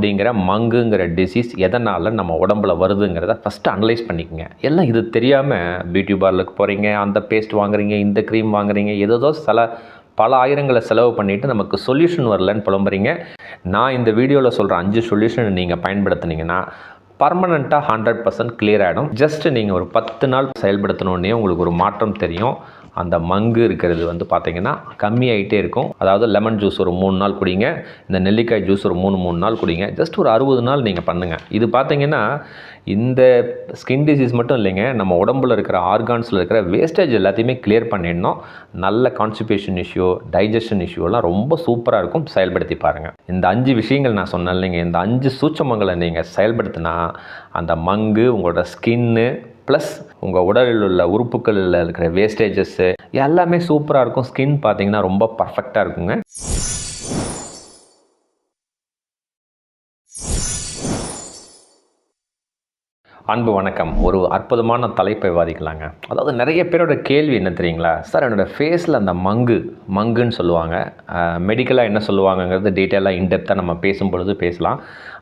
அப்படிங்கிற மங்குங்கிற டிசீஸ் எதனால் நம்ம உடம்புல வருதுங்கிறத ஃபஸ்ட்டு அனலைஸ் பண்ணிக்கோங்க. எல்லாம் இது தெரியாமல் பியூட்டி பார்லருக்கு போகிறீங்க அந்த பேஸ்ட் வாங்குறீங்க இந்த க்ரீம் வாங்குறீங்க ஏதோ சில பல ஆயிரங்களை செலவு பண்ணிவிட்டு நமக்கு சொல்யூஷன் வரலன்னு புலம்புறீங்க. நான் இந்த வீடியோவில் சொல்கிற அஞ்சு சொல்யூஷன் நீங்கள் பயன்படுத்தினீங்கன்னா பர்மனெண்ட்டாக ஹண்ட்ரட் பர்சன்ட் கிளியர் ஆகிடும் ஜஸ்ட் நீங்கள் ஒரு பத்து நாள் செயல்படுத்தினோடனே உங்களுக்கு ஒரு மாற்றம் தெரியும். அந்த மங்கு இருக்கிறது வந்து பார்த்திங்கன்னா கம்மியாயிட்டே இருக்கும். அதாவது லெமன் ஜூஸ் ஒரு மூணு நாள் குடிங்க இந்த நெல்லிக்காய் ஜூஸ் ஒரு மூணு மூணு நாள் குடிங்க. ஜஸ்ட் ஒரு அறுபது நாள் நீங்கள் பண்ணுங்கள் இது பார்த்திங்கன்னா இந்த ஸ்கின் டிசீஸ் மட்டும் இல்லைங்க நம்ம உடம்புல இருக்கிற ஆர்கான்ஸில் இருக்கிற வேஸ்டேஜ் எல்லாத்தையுமே கிளியர் பண்ணிடணும். நல்ல கான்ஸ்டிபேஷன் இஷ்யூ டைஜஷன் இஷ்யூலாம் ரொம்ப சூப்பராக இருக்கும். செயல்படுத்தி பாருங்கள் இந்த அஞ்சு விஷயங்கள் நான் சொன்னேன் இல்லைங்க இந்த அஞ்சு சூட்சமங்களை நீங்கள் செயல்படுத்தினா அந்த மங்கு உங்களோட ஸ்கின்னு ப்ளஸ் உங்கள் உடலில் உள்ள உறுப்புகளில் இருக்கிற வேஸ்டேஜஸ்ஸு எல்லாமே சூப்பராக இருக்கும். ஸ்கின் பார்த்தீங்கன்னா ரொம்ப பர்ஃபெக்டாக இருக்குங்க. அன்பு வணக்கம். ஒரு அற்புதமான தலைப்பை வாதிக்கலாங்க. அதாவது நிறைய பேரோட கேள்வி என்ன தெரியுங்களா? சார் என்னோடய ஃபேஸில் அந்த மங்கு மங்குன்னு சொல்லுவாங்க. மெடிக்கலாக என்ன சொல்லுவாங்கங்கிறது டீட்டெயிலாக இன்டெப்த்தாக நம்ம பேசும்பொழுது பேசலாம்.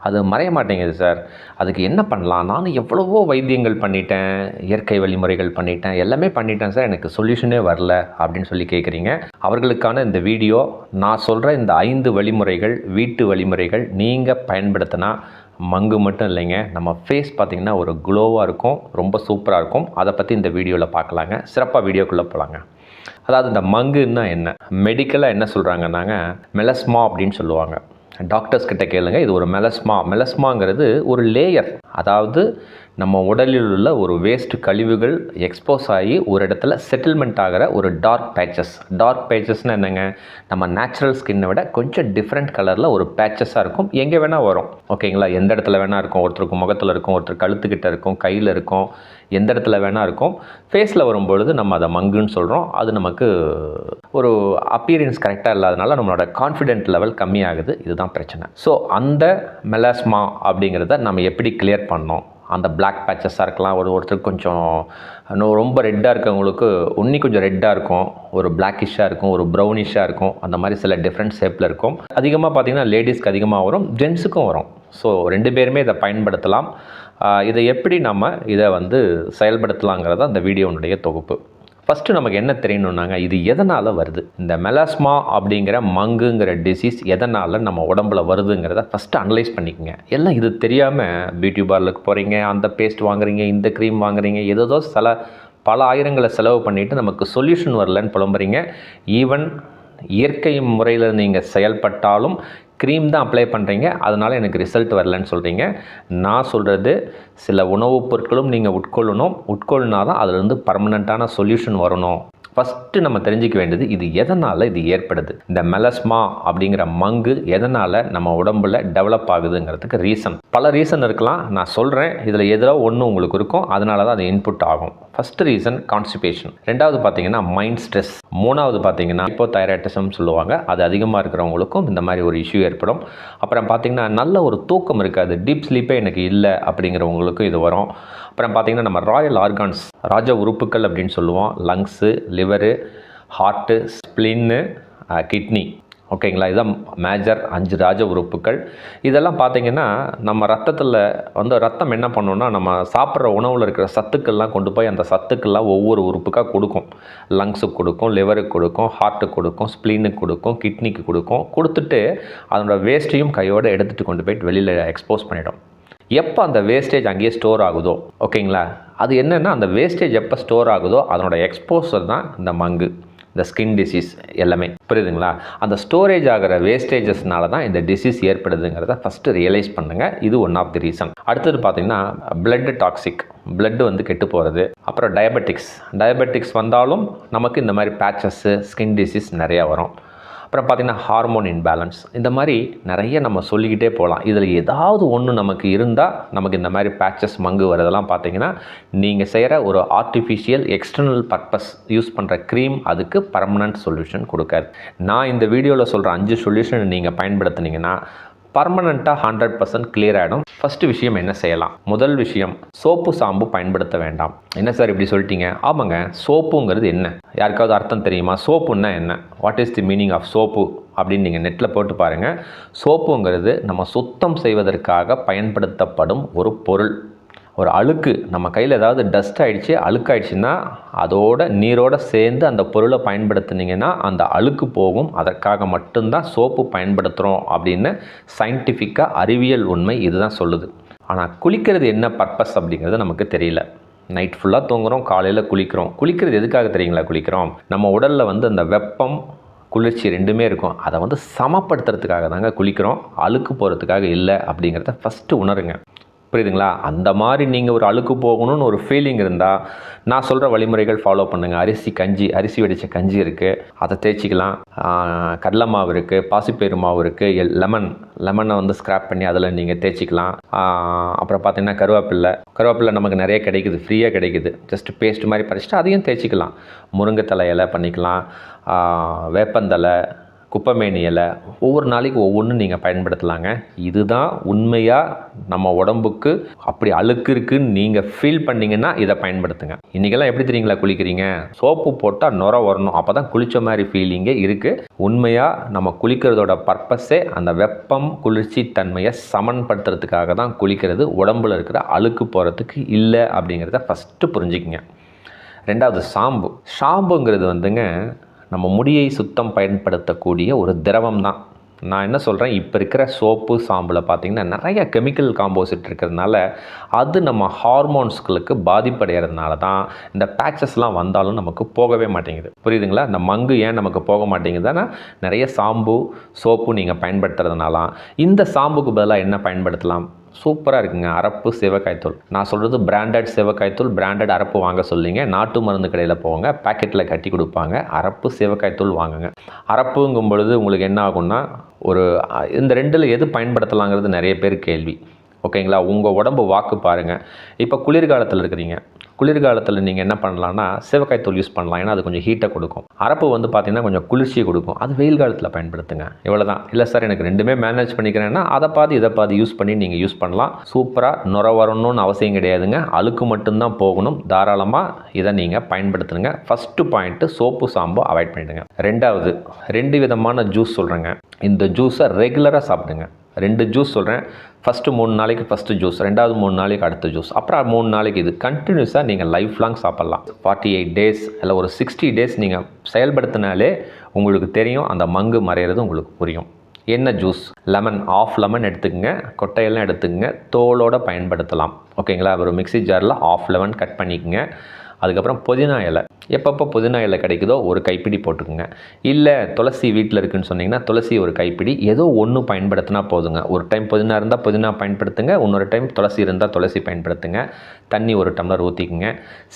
அது மறைய மாட்டேங்குது சார் அதுக்கு என்ன பண்ணலாம்? நானும் எவ்வளவோ வைத்தியங்கள் பண்ணிட்டேன் இயற்கை வழிமுறைகள் பண்ணிட்டேன் எல்லாமே பண்ணிட்டேன் சார் எனக்கு சொல்யூஷனே வரல அப்படின்னு சொல்லி கேட்குறீங்க அவர்களுக்கான இந்த வீடியோ நான் சொல்கிற இந்த ஐந்து வழிமுறைகள் வீட்டு வழிமுறைகள் நீங்கள் பயன்படுத்தினா மங்கு மட்டும் இல்லைங்க. நம்ம ஃபேஸ் பார்த்திங்கன்னா ஒரு க்ளோவாக இருக்கும் ரொம்ப சூப்பராக இருக்கும். அதை பற்றி இந்த வீடியோவில் பார்க்கலாங்க. சிறப்பாக வீடியோக்குள்ளே போகலாங்க அதாவது இந்த மங்குன்னா என்ன? மெடிக்கலாக என்ன சொல்கிறாங்கன்னாங்க மெலஸ்மா அப்படின்னு சொல்லுவாங்க. டாக்டர்ஸ் கிட்ட கேளுங்க. இது ஒரு மெலஸ்மா மெலஸ்மாங்கிறது ஒரு லேயர் அதாவது நம்ம உடலில் உள்ள ஒரு வேஸ்ட் கழிவுகள் எக்ஸ்போஸ் ஆகி ஒரு இடத்துல செட்டில்மெண்ட் ஆகிற ஒரு டார்க் பேச்சஸ் டார்க் பேச்சஸ்னால் என்னங்க? நம்ம நேச்சுரல் ஸ்கின்னை விட கொஞ்சம் டிஃப்ரெண்ட் கலரில் ஒரு பேச்சஸாக இருக்கும். எங்கே வேணால் வரும். ஓகேங்களா எந்த இடத்துல வேணால் இருக்கும். ஒருத்தருக்கு முகத்தில் இருக்கும் ஒருத்தர் கழுத்துக்கிட்ட இருக்கும் கையில் இருக்கும். எந்த இடத்துல வேணால் இருக்கும். ஃபேஸில் வரும்பொழுது நம்ம அதை மங்குன்னு சொல்கிறோம் அது நமக்கு ஒரு அப்பியரன்ஸ் கரெக்டாக இல்லாதனால நம்மளோட கான்ஃபிடென்ட் லெவல் கம்மியாகுது. இதுதான் பிரச்சனை. ஸோ அந்த மெலாஸ்மா அப்படிங்கிறத நம்ம எப்படி கிளியர் பண்ணோம்? அந்த பிளாக் பேச்சஸாக இருக்கலாம். ஒரு ஒருத்தருக்கு கொஞ்சம் இன்னும் ரொம்ப ரெட்டாக இருக்கவங்களுக்கு இன்னி கொஞ்சம் ரெட்டாக இருக்கும். ஒரு பிளாக்கிஷாக இருக்கும். ஒரு ப்ரௌனிஷாக இருக்கும். அந்த மாதிரி சில டிஃப்ரெண்ட் ஷேப்பில் இருக்கும். அதிகமாக பார்த்திங்கன்னா லேடிஸ்க்கு அதிகமாக வரும். ஜென்ஸுக்கும் வரும். ஸோ ரெண்டு பேருமே இதை பயன்படுத்தலாம். இதை எப்படி நம்ம இதை வந்து செயல்படுத்தலாங்கிறத அந்த வீடியோனுடைய தொகுப்பு. ஃபஸ்ட்டு நமக்கு என்ன தெரியணுன்னாங்க இது எதனால் வருது? இந்த மெலாஸ்மா அப்படிங்கிற மங்குங்கிற டிசீஸ் எதனால் நம்ம உடம்புல வருதுங்கிறத ஃபஸ்ட்டு அனலைஸ் பண்ணிக்கோங்க. எல்லாம் இது தெரியாமல் பியூட்டி பார்லருக்கு போகிறீங்க அந்த பேஸ்ட் வாங்குறீங்க இந்த க்ரீம் வாங்குறீங்க ஏதோ சில பல ஆயிரங்களை செலவு பண்ணிவிட்டு நமக்கு சொல்யூஷன் வரலன்னு புலம்புறீங்க. ஈவன் இயற்கை முறையில் நீங்கள் செயல்பட்டாலும் க்ரீம் தான் அப்ளை பண்ணுறீங்க அதனால் எனக்கு ரிசல்ட் வரலன்னு சொல்கிறீங்க நான் சொல்கிறது சில உணவுப் பொருட்களும் நீங்கள் உட்கொள்ளணும். உட்கொள்ளினா தான் அதிலிருந்து பர்மனண்ட்டான சொல்யூஷன் வரணும். ஃபஸ்ட்டு நம்ம தெரிஞ்சிக்க வேண்டியது இது எதனால் இது ஏற்படுது? இந்த மெலஸ்மா அப்படிங்கிற மங்கு எதனால் நம்ம உடம்புல டெவலப் ஆகுதுங்கிறதுக்கு ரீசன் பல ரீசன் இருக்கலாம். நான் சொல்கிறேன் இதில் ஏதோ ஒன்று உங்களுக்கு இருக்கும். அதனால தான் அது இன்புட் ஆகும். ஃபஸ்ட்டு ரீசன் கான்ஸ்டிபேஷன் ரெண்டாவது பார்த்தீங்கன்னா மைண்ட் ஸ்ட்ரெஸ் மூணாவது பார்த்தீங்கன்னா இப்போ தைராய்டிசம் சொல்லுவாங்க. அது அதிகமாக இருக்கிறவங்களுக்கும் இந்த மாதிரி ஒரு இஷ்யூ ஏற்படும். அப்புறம் பார்த்தீங்கன்னா நல்ல ஒரு தூக்கம் இருக்காது. டீப் ஸ்லீப்பே எனக்கு இல்லை அப்படிங்கிறவங்களுக்கும் இது வரும். அப்புறம் பார்த்திங்கன்னா நம்ம ராயல் ஆர்கான்ஸ் ராஜ உறுப்புகள் அப்படின்னு சொல்லுவோம். Lungs liver heart spleen kidney ஓகேங்களா? இதுதான் மேஜர் அஞ்சு ராஜ உறுப்புகள். இதெல்லாம் பார்த்திங்கன்னா நம்ம ரத்தத்தில் வந்து ரத்தம் என்ன பண்ணோன்னா நம்ம சாப்பிட்ற உணவில் இருக்கிற சத்துக்கள்லாம் கொண்டு போய் அந்த சத்துக்கள்லாம் ஒவ்வொரு உறுப்புக்காக கொடுக்கும். லங்ஸுக்கு கொடுக்கும் லிவருக்கு கொடுக்கும் ஹார்ட்டுக்கு கொடுக்கும் ஸ்ப்ளீனுக்கு கொடுக்கும் கிட்னிக்கு கொடுக்கும். கொடுத்துட்டு அதனோட வேஸ்ட்டையும் கையோடு எடுத்துகிட்டு கொண்டு போயிட்டு வெளியில் எக்ஸ்போஸ் பண்ணிடும். எப்போ அந்த வேஸ்டேஜ் அங்கேயே ஸ்டோர் ஆகுதோ ஓகேங்களா? அது என்னென்னா அந்த வேஸ்டேஜ் எப்போ ஸ்டோர் ஆகுதோ அதனோட எக்ஸ்போசர் தான் இந்த மங்கு இந்த ஸ்கின் டிசீஸ் எல்லாமே. புரியுதுங்களா? அந்த ஸ்டோரேஜ் ஆகிற வேஸ்டேஜஸ்னால தான் இந்த டிசீஸ் ஏற்படுதுங்கிறத ஃபஸ்ட்டு ரியலைஸ் பண்ணுங்கள் இது ஒன் ஆஃப் தி ரீசன் அடுத்தது பார்த்தீங்கன்னா பிளட் டாக்ஸிக் பிளட் வந்து கெட்டு போகிறது அப்புறம் டயபெட்டிக்ஸ் டயபெட்டிக்ஸ் வந்தாலும் நமக்கு இந்த மாதிரி பேச்சஸ்ஸு ஸ்கின் டிசீஸ் நிறையா வரும். அப்புறம் பார்த்திங்கன்னா ஹார்மோன் இன்பேலன்ஸ் இந்த மாதிரி நிறைய நம்ம சொல்லிக்கிட்டே போகலாம். இதில் ஏதாவது ஒன்று நமக்கு இருந்தால் நமக்கு இந்த மாதிரி பேச்சஸ் மங்கு வரதெல்லாம் பார்த்தீங்கன்னா நீங்கள் செய்கிற ஒரு ஆர்டிஃபிஷியல் எக்ஸ்டர்னல் பர்பஸ் யூஸ் பண்ணுற க்ரீம் அதுக்கு பர்மனண்ட் சொல்யூஷன் கொடுக்காது. நான் இந்த வீடியோவில் சொல்கிற அஞ்சு சொல்யூஷன் நீங்கள் பயன்படுத்துனீங்கன்னா பர்மனண்ட்டாக ஹண்ட்ரட் பர்சன்ட் கிளியர் ஆகிடும் ஃபஸ்ட்டு விஷயம் என்ன செய்யலாம்? முதல் விஷயம் சோப்பு சாம்பு பயன்படுத்த வேண்டாம். என்ன சார் இப்படி சொல்லிட்டீங்க? ஆமாங்க சோப்புங்கிறது என்ன? யாருக்காவது அர்த்தம் தெரியுமா? சோப்புன்னா என்ன? What is the meaning of soap? அப்படின்னு நீங்கள் நெட்டில் போட்டு பாருங்கள் சோப்புங்கிறது நம்ம சுத்தம் செய்வதற்காக பயன்படுத்தப்படும் ஒரு பொருள். ஒரு அழுக்கு நம்ம கையில் ஏதாவது டஸ்ட் ஆகிடுச்சு அழுக்காயிடுச்சுன்னா அதோட நீரோடு சேர்ந்து அந்த பொருளை பயன்படுத்துனீங்கன்னா அந்த அழுக்கு போகும். அதற்காக மட்டும்தான் சோப்பு பயன்படுத்துகிறோம் அப்படின்னு சயின்டிஃபிக்காக அறிவியல் உண்மை இதுதான் சொல்லுது. ஆனால் குளிக்கிறது என்ன பர்பஸ் அப்படிங்கிறது நமக்கு தெரியல. நைட் ஃபுல்லாக தூங்குறோம் காலையில் குளிக்கிறோம். குளிக்கிறது எதுக்காக தெரியுங்களா குளிக்கிறோம்? நம்ம உடலில் வந்து அந்த வெப்பம் குளிர்ச்சி ரெண்டுமே இருக்கும். அதை வந்து சமப்படுத்துறதுக்காக தாங்க குளிக்கிறோம். அழுக்கு போகிறதுக்காக இல்லை அப்படிங்கிறத ஃபஸ்ட்டு உணருங்க. புரியுதுங்களா? அந்த மாதிரி நீங்கள் ஒரு அழுக்கு போகணும்னு ஒரு ஃபீலிங் இருந்தால் நான் சொல்கிற வழிமுறைகள் ஃபாலோ பண்ணுங்கள் அரிசி கஞ்சி அரிசி வெடித்த கஞ்சி இருக்குது அதை தேய்ச்சிக்கலாம். கடலை மாவு இருக்குது பாசிப்பயிறு மாவு இருக்குது லெமன் லெமனை வந்து ஸ்க்ராப் பண்ணி அதில் நீங்கள் தேய்ச்சிக்கலாம். அப்புறம் பார்த்தீங்கன்னா கருவேப்பில்லை. கருவேப்பில்லை நமக்கு நிறைய கிடைக்குது. ஃப்ரீயாக கிடைக்குது. ஜஸ்ட் பேஸ்ட் மாதிரி பறிச்சுட்டு அதையும் தேய்ச்சிக்கலாம். முருங்கை தலை இலை பண்ணிக்கலாம். வேப்பந்தலை குப்பைமேனி இலை ஒவ்வொரு நாளைக்கு ஒவ்வொன்றும் நீங்கள் பயன்படுத்தலாங்க. இதுதான் உண்மையாக நம்ம உடம்புக்கு அப்படி அழுக்கு இருக்குன்னு நீங்கள் ஃபீல் பண்ணீங்கன்னா இதை பயன்படுத்துங்க. இன்றைக்கெல்லாம் எப்படி தெரியுங்களா குளிக்கிறீங்க? சோப்பு போட்டால் நுர வரணும். அப்போ தான் குளித்த மாதிரி ஃபீலிங்கே இருக்குது உண்மையாக நம்ம குளிக்கிறதோட பர்பஸே அந்த வெப்பம் குளிர்ச்சி தன்மையை சமன்படுத்துறதுக்காக தான் குளிக்கிறது. உடம்புல இருக்கிற அழுக்கு போகிறதுக்கு இல்லை அப்படிங்கிறத ஃபஸ்ட்டு புரிஞ்சுக்கிங்க. ரெண்டாவது சாம்பு. ஷாம்புங்கிறது வந்துங்க நம்ம முடியை சுத்தம் பயன்படுத்தக்கூடிய ஒரு திரவம் தான் நான் என்ன சொல்கிறேன் இப்போ இருக்கிற சோப்பு சாம்பில் பார்த்திங்கன்னா நிறைய கெமிக்கல் காம்போசிட் இருக்கிறதுனால அது நம்ம ஹார்மோன்ஸ்களுக்கு பாதிப்படைகிறதுனால தான் இந்த பேச்சஸ்லாம் வந்தாலும் நமக்கு போகவே மாட்டேங்குது. புரியுதுங்களா? இந்த மங்கு ஏன் நமக்கு போக மாட்டேங்குதுன்னா நிறைய சாம்பு சோப்பு நீங்கள் பயன்படுத்துறதுனால இந்த சாம்புக்கு பதிலாக என்ன பயன்படுத்தலாம்? சூப்பராக இருக்குங்க. அரப்பு சிவக்காய்த்தூள் நான் சொல்கிறது பிராண்டட் சிவக்காய்த்தூள் பிராண்டட் அரப்பு வாங்க சொல்லிங்க. நாட்டு மருந்து கடையில் போங்க. பாக்கெட்டில் கட்டி கொடுப்பாங்க. அரப்பு சிவக்காய்த்தூள் வாங்குங்க. அரப்புங்கும் பொழுது உங்களுக்கு என்ன ஆகும்னா ஒரு இந்த ரெண்டில் எது பயன்படுத்தலாங்கிறது நிறைய பேர் கேள்வி. ஓகேங்களா? உங்கள் உடம்பு வாக்கு பாருங்கள் இப்போ குளிர்காலத்தில் இருக்கிறீங்க. குளிர்காலத்தில் நீங்கள் என்ன பண்ணலாம்னா சிவக்காய் தூள் யூஸ் பண்ணலாம். ஏன்னா அது கொஞ்சம் ஹீட்டை கொடுக்கும். அரப்பு வந்து பார்த்தீங்கன்னா கொஞ்சம் குளிர்ச்சியை கொடுக்கும். அது வெயில் காலத்தில் பயன்படுத்துங்க. இவ்வளோ தான் இல்லை சார் எனக்கு ரெண்டுமே மேனேஜ் பண்ணிக்கிறேன்னா அதை பாதி இதை பாதி யூஸ் பண்ணி நீங்கள் யூஸ் பண்ணலாம். சூப்பராக நுர வரணும்னு அவசியம் கிடையாதுங்க. அழுக்கு மட்டும்தான் போகணும். தாராளமாக இதை நீங்கள் பயன்படுத்துங்க first point soap shampoo avoid பண்ணிடுங்க. ரெண்டாவது ரெண்டு விதமான ஜூஸ் சொல்கிறேங்க இந்த ஜூஸை ரெகுலராக சாப்பிடுங்க. ரெண்டு ஜூஸ் சொல்கிறேன் ஃபஸ்ட்டு மூணு நாளைக்கு ஃபஸ்ட்டு ஜூஸ் ரெண்டாவது மூணு நாளைக்கு அடுத்த ஜூஸ் அப்புறம் மூணு நாளைக்கு இது. கண்டினியூஸாக நீங்கள் லைஃப் லாங் சாப்பிட்லாம். ஃபார்ட்டி எயிட் டேஸ் இல்லை ஒரு சிக்ஸ்டி டேஸ் நீங்கள் செயல்படுத்தினாலே உங்களுக்கு தெரியும் அந்த மங்கு மறையிறது உங்களுக்கு புரியும். என்ன ஜூஸ் லெமன் ஆஃப் லெமன் எடுத்துக்கங்க. கொட்டையெல்லாம் எடுத்துக்கங்க. தோலோடு பயன்படுத்தலாம். ஓகேங்களா ஒரு மிக்ஸி ஜாரில் ஆஃப் லெமன் கட் பண்ணிக்கங்க. அதுக்கப்புறம் புதினா இலை. எப்பப்போ புதினா இலை கிடைக்குதோ ஒரு கைப்பிடி போட்டுக்குங்க. இல்லை துளசி வீட்டில் இருக்குன்னு சொன்னீங்கன்னா துளசி ஒரு கைப்பிடி. ஏதோ ஒன்று பயன்படுத்தினா போதுங்க. ஒரு டைம் புதினா இருந்தால் புதினா பயன்படுத்துங்க. இன்னொரு டைம் துளசி இருந்தால் துளசி பயன்படுத்துங்க. தண்ணி ஒரு டம்ளர் ஊற்றிக்குங்க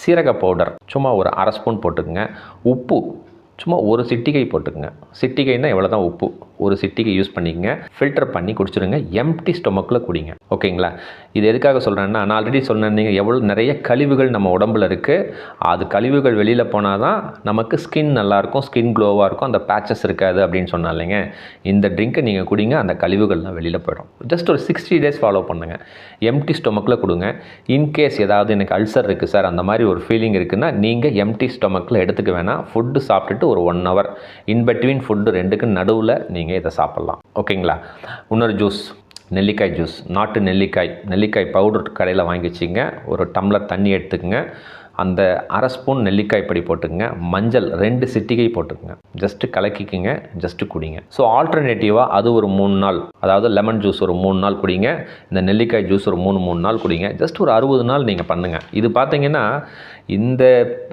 சீரக பவுடர் சும்மா ஒரு அரை ஸ்பூன் போட்டுக்குங்க. உப்பு சும்மா ஒரு சிட்டிகை போட்டுக்குங்க. சிட்டிகைன்னா எவ்வளோ தான் உப்பு. ஒரு சிட்டிக்கு யூஸ் பண்ணிக்கங்க. ஃபில்டர் பண்ணி குடிச்சிருங்க. எம்டி ஸ்டொமக்கில் குடிங்க. ஓகேங்களா? இது எதுக்காக சொல்கிறேன்னா நான் ஆல்ரெடி சொன்னேன் நீங்கள் எவ்வளோ நிறைய கழிவுகள் நம்ம உடம்புல இருக்குது அது கழிவுகள் வெளியில் போனால் தான் நமக்கு ஸ்கின் நல்லாயிருக்கும் ஸ்கின் க்ளோவாக இருக்கும் அந்த பேச்சஸ் இருக்காது அப்படின்னு சொன்னா இல்லைங்க. இந்த ட்ரிங்க்கை நீங்கள் குடிங்க அந்த கழிவுகள்லாம் வெளியில் போயிடும். ஜஸ்ட் ஒரு சிக்ஸ்டி டேஸ் ஃபாலோ பண்ணுங்கள் எம்டி ஸ்டொமக்கில் கொடுங்க. இன்கேஸ் ஏதாவது எனக்கு அல்சர் இருக்குது சார் அந்த மாதிரி ஒரு ஃபீலிங் இருக்குன்னா நீங்கள் எம்டி ஸ்டொமக்கில் எடுத்துக்க வேணாம். ஃபுட்டு சாப்பிட்டுட்டு ஒரு one hour in between food ரெண்டுக்கு நடுவில் நீங்கள் இதை சாப்பிட்லாம். ஓகேங்களா? இன்னொரு ஜூஸ் நெல்லிக்காய் ஜூஸ். நாட்டு நெல்லிக்காய் நெல்லிக்காய் பவுடர் கடையில் வாங்கி வச்சிங்க ஒரு டம்ளர் தண்ணி எடுத்துக்கங்க. அந்த அரை ஸ்பூன் நெல்லிக்காய் படி போட்டுக்கங்க. மஞ்சள் ரெண்டு சிட்டிகை போட்டுக்கங்க. ஜஸ்ட்டு கலக்கிக்கிங்க. ஜஸ்ட்டு குடிங்க. ஸோ ஆல்டர்னேட்டிவாக அது ஒரு மூணு நாள். அதாவது லெமன் ஜூஸ் ஒரு மூணு நாள் குடிங்க. இந்த நெல்லிக்காய் ஜூஸ் ஒரு மூணு மூணு நாள் குடிங்க. ஜஸ்ட் ஒரு அறுபது நாள் நீங்கள் பண்ணுங்கள் இது பார்த்தீங்கன்னா இந்த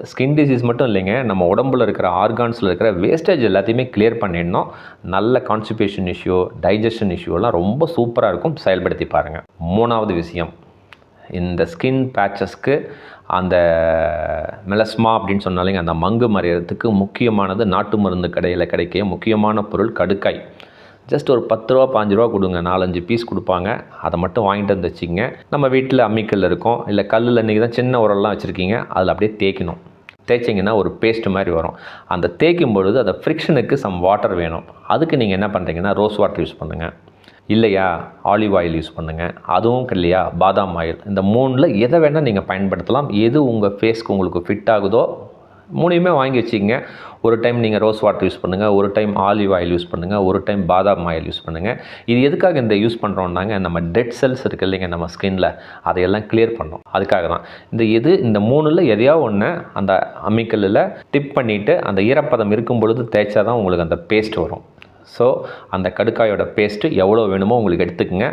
ஸ்கின் டிசீஸ் மட்டும் இல்லைங்க நம்ம உடம்புல இருக்கிற ஆர்கான்ஸில் இருக்கிற வேஸ்டேஜ் எல்லாத்தையுமே கிளியர் பண்ணிடணும். நல்ல கான்ஸ்டிபேஷன் இஷ்யூ டைஜஷன் இஷ்யூலாம் ரொம்ப சூப்பராக இருக்கும். செயல்படுத்தி பாருங்கள் மூணாவது விஷயம். இந்த ஸ்கின் பேச்சஸ்க்கு அந்த மெலஸ்மா அப்படின்னு சொன்னாலேங்க அந்த மங்கு மறையிறதுக்கு முக்கியமானது நாட்டு மருந்து கடையில் கிடைக்க முக்கியமான பொருள் கடுக்காய். ஜஸ்ட் ஒரு பத்து ரூபா பாஞ்சு ரூபா கொடுங்க. நாலஞ்சு பீஸ் கொடுப்பாங்க. அதை மட்டும் வாங்கிட்டு வந்துச்சிங்க நம்ம வீட்டில் அம்மிக்கல் இருக்கும். இல்லை கல்லில் இன்றைக்கி தான் சின்ன உரல்லாம் வச்சுருக்கீங்க. அதில் அப்படியே தேய்க்கணும். தேய்ச்சிங்கன்னா ஒரு பேஸ்ட் மாதிரி வரும். அந்த தேய்க்கும் பொழுது அந்த ஃப்ரிக்ஷனுக்கு சம் வாட்டர் வேணும். அதுக்கு நீங்கள் என்ன பண்ணுறீங்கன்னா ரோஸ் வாட்டர் யூஸ் பண்ணுங்கள் இல்லையா? ஆலிவ் ஆயில் யூஸ் பண்ணுங்கள் அதுவும் இல்லையா? பாதாம் ஆயில் இந்த மூணில் எதை வேணால் நீங்கள் பயன்படுத்தலாம். எது உங்கள் ஃபேஸ்க்கு உங்களுக்கு ஃபிட் ஆகுதோ மூணையுமே வாங்கி வச்சுக்கோங்க. ஒரு டைம் நீங்கள் ரோஸ் வாட்டர் யூஸ் பண்ணுங்கள் ஒரு டைம் ஆலிவ் ஆயில் யூஸ் பண்ணுங்கள் ஒரு டைம் பாதாம் ஆயில் யூஸ் பண்ணுங்கள் இது எதுக்காக இந்த யூஸ் பண்ணுறோம்னாங்க நம்ம டெட் செல்ஸ் இருக்குது இல்லைங்க நம்ம ஸ்கின்ல அதையெல்லாம் கிளியர் பண்ணோம். அதுக்காக தான் இந்த எது இந்த மூணில் எதையாவது ஒன்று அந்த அம்மிக்கல்லில் டிப் பண்ணிவிட்டு அந்த ஈரப்பதம் இருக்கும் பொழுது தேய்ச்சா தான் உங்களுக்கு அந்த பேஸ்ட் வரும். ஸோ அந்த கடுக்காயோட பேஸ்ட்டு எவ்வளோ வேணுமோ உங்களுக்கு எடுத்துக்கங்க.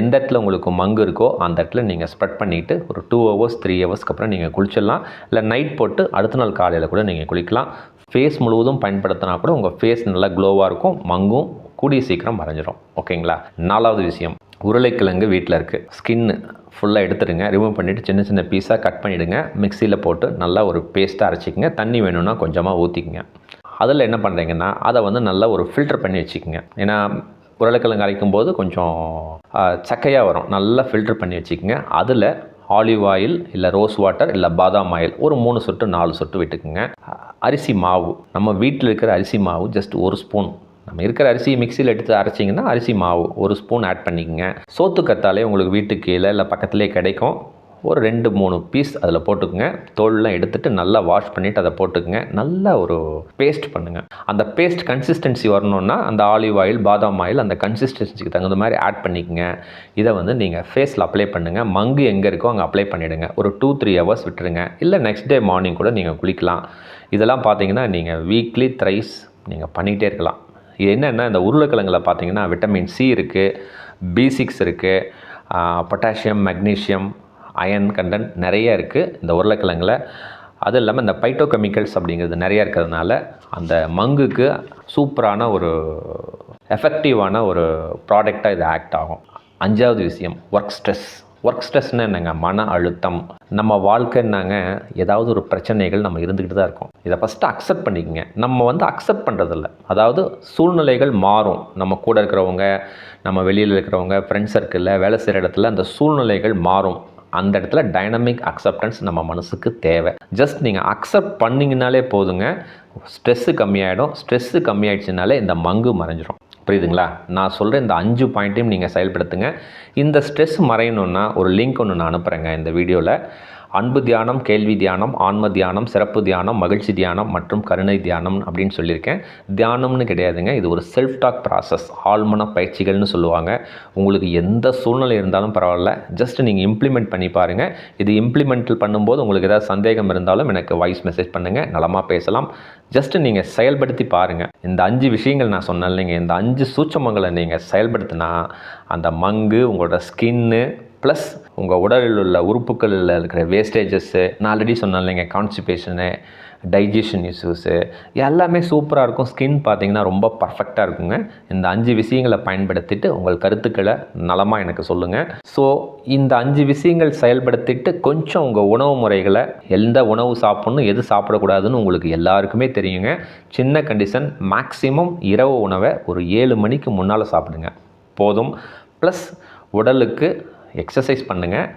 எந்த இடத்துல உங்களுக்கு மங்கு இருக்கோ அந்த இடத்துல நீங்கள் ஸ்ப்ரெட் பண்ணிவிட்டு ஒரு டூ ஹவர்ஸ் த்ரீ ஹவர்ஸ்க்கு அப்புறம் நீங்கள் குளிச்சிடலாம். இல்லை நைட் போட்டு அடுத்த நாள் காலையில் கூட நீங்கள் குளிக்கலாம். ஃபேஸ் முழுவதும் பயன்படுத்தினா கூட உங்கள் ஃபேஸ் நல்லா க்ளோவாக இருக்கும். மங்கும் கூடிய சீக்கிரம் மறைஞ்சிடும் ஓகேங்களா நாலாவது விஷயம். உருளைக்கிழங்கு வீட்டில் இருக்குது ஸ்கின்னு ஃபுல்லாக எடுத்துடுங்க. ரிமூவ் பண்ணிவிட்டு சின்ன சின்ன பீஸாக கட் பண்ணிவிடுங்க மிக்சியில் போட்டு நல்லா ஒரு பேஸ்ட்டாக அரைச்சிக்கங்க. தண்ணி வேணும்னா கொஞ்சமாக ஊற்றிக்கங்க அதில் என்ன பண்ணுறீங்கன்னா அதை வந்து நல்லா ஒரு ஃபில்டர் பண்ணி வச்சுக்கோங்க. ஏன்னா உருளைக்கிழங்கு அரைக்கும் போது கொஞ்சம் சக்கையாக வரும். நல்லா ஃபில்டர் பண்ணி வச்சுக்கோங்க. அதில் ஆலிவ் ஆயில் இல்லை ரோஸ் வாட்டர் இல்லை பாதாம் ஆயில் ஒரு மூணு சொட்டு நாலு சொட்டு விட்டுக்குங்க. அரிசி மாவு. நம்ம வீட்டில் இருக்கிற அரிசி மாவு ஜஸ்ட் ஒரு ஸ்பூன் நம்ம இருக்கிற அரிசி மிக்சியில் எடுத்து அரைச்சிங்கன்னா அரிசி மாவு ஒரு ஸ்பூன் ஆட் பண்ணிக்கோங்க. சோத்து கத்தாலே உங்களுக்கு வீட்டுக்கு கீழே இல்லை பக்கத்துலேயே கிடைக்கும். ஒரு ரெண்டு மூணு பீஸ் அதில் போட்டுக்குங்க. தோல்லாம் எடுத்துகிட்டு நல்லா வாஷ் பண்ணிவிட்டு அதை போட்டுக்குங்க. நல்லா ஒரு பேஸ்ட் பண்ணுங்கள் அந்த பேஸ்ட் கன்சிஸ்டன்சி வரணுன்னா அந்த ஆலிவ் ஆயில் பாதாம் ஆயில் அந்த கன்சிஸ்டன்சிக்கு தகுந்த மாதிரி ஆட் பண்ணிக்கங்க. இதை வந்து நீங்கள் ஃபேஸில் அப்ளை பண்ணுங்கள் மங்கு எங்கே இருக்கோ அங்கே அப்ளை பண்ணிவிடுங்க ஒரு டூ த்ரீ ஹவர்ஸ் விட்டுருங்க. இல்லை நெக்ஸ்ட் டே மார்னிங் கூட நீங்கள் குளிக்கலாம். இதெல்லாம் பார்த்தீங்கன்னா நீங்கள் வீக்லி த்ரைஸ் நீங்கள் பண்ணிகிட்டே இருக்கலாம். இது என்னென்னா இந்த உருளைக்கிழங்கில் பார்த்தீங்கன்னா விட்டமின் சி இருக்குது பி சிக்ஸ் இருக்குது பொட்டாசியம் மெக்னீஷியம் அயன் கண்டென்ட் நிறைய இருக்குது இந்த உருளைக்கிழங்கில். அது இல்லாமல் இந்த பைட்டோகெமிக்கல்ஸ் அப்படிங்கிறது நிறைய இருக்கிறதுனால அந்த மங்குக்கு சூப்பரான ஒரு எஃபெக்டிவான ஒரு ப்ராடக்டாக இது ஆக்ட் ஆகும். அஞ்சாவது விஷயம் ஒர்க் ஸ்ட்ரெஸ் ஒர்க் ஸ்ட்ரெஸ்னு என்னங்க? மன அழுத்தம். நம்ம வாழ்க்கைன்னாங்க ஏதாவது ஒரு பிரச்சனைகள் நம்ம இருந்துக்கிட்டு தான் இருக்கோம். இதை ஃபஸ்ட்டு அக்செப்ட் பண்ணிக்கோங்க. நம்ம வந்து அக்செப்ட் பண்ணுறதில்ல அதாவது சூழ்நிலைகள் மாறும். நம்ம கூட இருக்கிறவங்க நம்ம வெளியில் இருக்கிறவங்க ஃப்ரெண்ட்ஸ் சர்க்கிளில் வேலை செய்கிற இடத்துல அந்த சூழ்நிலைகள் மாறும். அந்த இடத்துல டைனமிக் அக்செப்டன்ஸ் நம்ம மனசுக்கு தேவை. ஜஸ்ட் நீங்கள் அக்செப்ட் பண்ணிங்கனாலே போதுங்க. ஸ்ட்ரெஸ்ஸு கம்மியாயிடும். ஸ்ட்ரெஸ்ஸு கம்மியாயிடுச்சுனாலே இந்த மங்கு மறைஞ்சிரும். புரியுதுங்களா? நான் சொல்கிற இந்த அஞ்சு பாயிண்ட்டையும் நீங்கள் செயல்படுத்துங்க. இந்த ஸ்ட்ரெஸ் மறையணுன்னா ஒரு லிங்க் ஒன்று நான் அனுப்புகிறேங்க இந்த வீடியோவில் அன்பு தியானம் கேள்வி தியானம் ஆன்ம தியானம் சிறப்பு தியானம் மகிழ்ச்சி தியானம் மற்றும் கருணை தியானம் அப்படின்னு சொல்லியிருக்கேன். தியானம்னு கிடையாதுங்க. இது ஒரு செல்ஃப் டாக் ப்ராசஸ் ஆழ்மன பயிற்சிகள்னு சொல்லுவாங்க. உங்களுக்கு எந்த சூழ்நிலை இருந்தாலும் பரவாயில்ல. ஜஸ்ட் நீங்கள் இம்ப்ளிமெண்ட் பண்ணி பாருங்கள் இது இம்ப்ளிமெண்ட் பண்ணும்போது உங்களுக்கு ஏதாவது சந்தேகம் இருந்தாலும் எனக்கு வாய்ஸ் மெசேஜ் பண்ணுங்கள் நலமாக பேசலாம். ஜஸ்ட் நீங்கள் செயல்படுத்தி பாருங்கள் இந்த அஞ்சு விஷயங்கள் நான் சொன்னேன் இல்லைங்க. இந்த அஞ்சு சூட்சமங்களை நீங்கள் செயல்படுத்தினா அந்த மங்கு உங்களோட ஸ்கின்னு ப்ளஸ் உங்கள் உடலில் உள்ள உறுப்புகளில் இருக்கிற வேஸ்டேஜஸ்ஸு நான் ஆல்ரெடி சொன்னேன் இல்லைங்க கான்ஸ்டிபேஷனு டைஜஷன் இஷ்யூஸு எல்லாமே சூப்பராக இருக்கும். ஸ்கின் பார்த்தீங்கன்னா ரொம்ப பர்ஃபெக்டாக இருக்குங்க. இந்த அஞ்சு விஷயங்களை பயன்படுத்திட்டு உங்கள் கருத்துக்களை நலமாக எனக்கு சொல்லுங்கள் ஸோ இந்த அஞ்சு விஷயங்கள் செயல்படுத்திட்டு கொஞ்சம் உங்கள் உணவு முறைகளை எந்த உணவு சாப்பிட்ணும் எது சாப்பிடக்கூடாதுன்னு உங்களுக்கு எல்லாருக்குமே தெரியுங்க. சின்ன கண்டிஷன் மேக்ஸிமம் இரவு உணவை ஒரு ஏழு மணிக்கு முன்னால் சாப்பிடுங்க. போதும். ப்ளஸ் உடலுக்கு எக்ஸசைஸ் பண்ணுங்கள்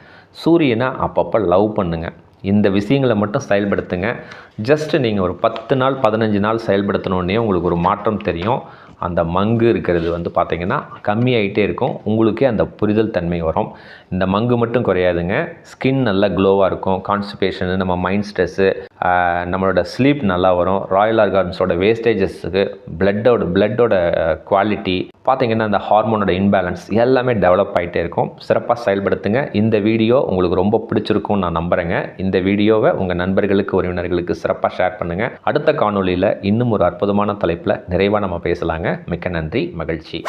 சூரியனை அப்பப்போ லவ் பண்ணுங்கள் இந்த விஷயங்களை மட்டும் செயல்படுத்துங்க. ஜஸ்ட்டு நீங்கள் ஒரு பத்து நாள் பதினஞ்சு நாள் செயல்படுத்தினோடனே உங்களுக்கு ஒரு மாற்றம் தெரியும். அந்த மங்கு இருக்கிறது வந்து பார்த்திங்கன்னா கம்மியாயிட்டே இருக்கும். உங்களுக்கே அந்த புரிதல் தன்மை வரும். இந்த மங்கு மட்டும் குறையாதுங்க. ஸ்கின் நல்லா க்ளோவாக இருக்கும். கான்ஸ்டிபேஷனு நம்ம மைண்ட் ஸ்ட்ரெஸ்ஸு நம்மளோட ஸ்லீப் நல்லா வரும். ராயல் ஆர்கான்ஸோட வேஸ்டேஜஸுக்கு பிளட்டோட பிளட்டோட குவாலிட்டி பார்த்திங்கன்னா அந்த ஹார்மோனோட இன்பேலன்ஸ் எல்லாமே டெவலப் ஆகிட்டே இருக்கும். சிறப்பாக செயல்படுத்துங்க. இந்த வீடியோ உங்களுக்கு ரொம்ப பிடிச்சிருக்கும்னு நான் நம்புகிறேங்க இந்த இந்த வீடியோவை உங்கள் நண்பர்களுக்கு உறவினர்களுக்கு சிறப்பாக ஷேர் பண்ணுங்கள் அடுத்த காணொலியில் இன்னும் ஒரு அற்புதமான தலைப்பில் நிறைவாக நம்ம பேசலாங்க. மிக்க நன்றி மகிழ்ச்சி.